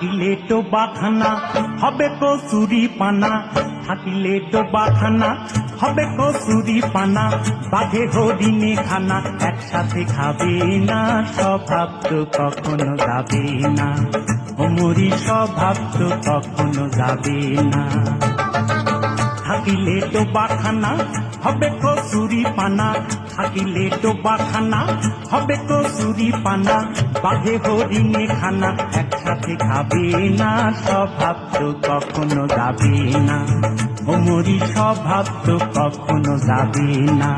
থাকিলে তো বাখানা হবে কসুরি পানা থাকিলে তো বাখানা হবে কসুরি পানা বাঘে হরিণে খানা, একসাথে খাবে না। স্বভাব তো কখনো যাবে না। অমরি স্বভাব তো কখনো যাবে না। থাকিলে ডোবাখানা, হবে কসুরি পানা থাকিলে ডোবাখানা, হবে তো কসুরি পানা বাঘে হরিণে খানা, একসাথে খাবে না। স্বভাব তো কখনো যাবে না। ওমরি স্বভাব তো কখনো যাবে না।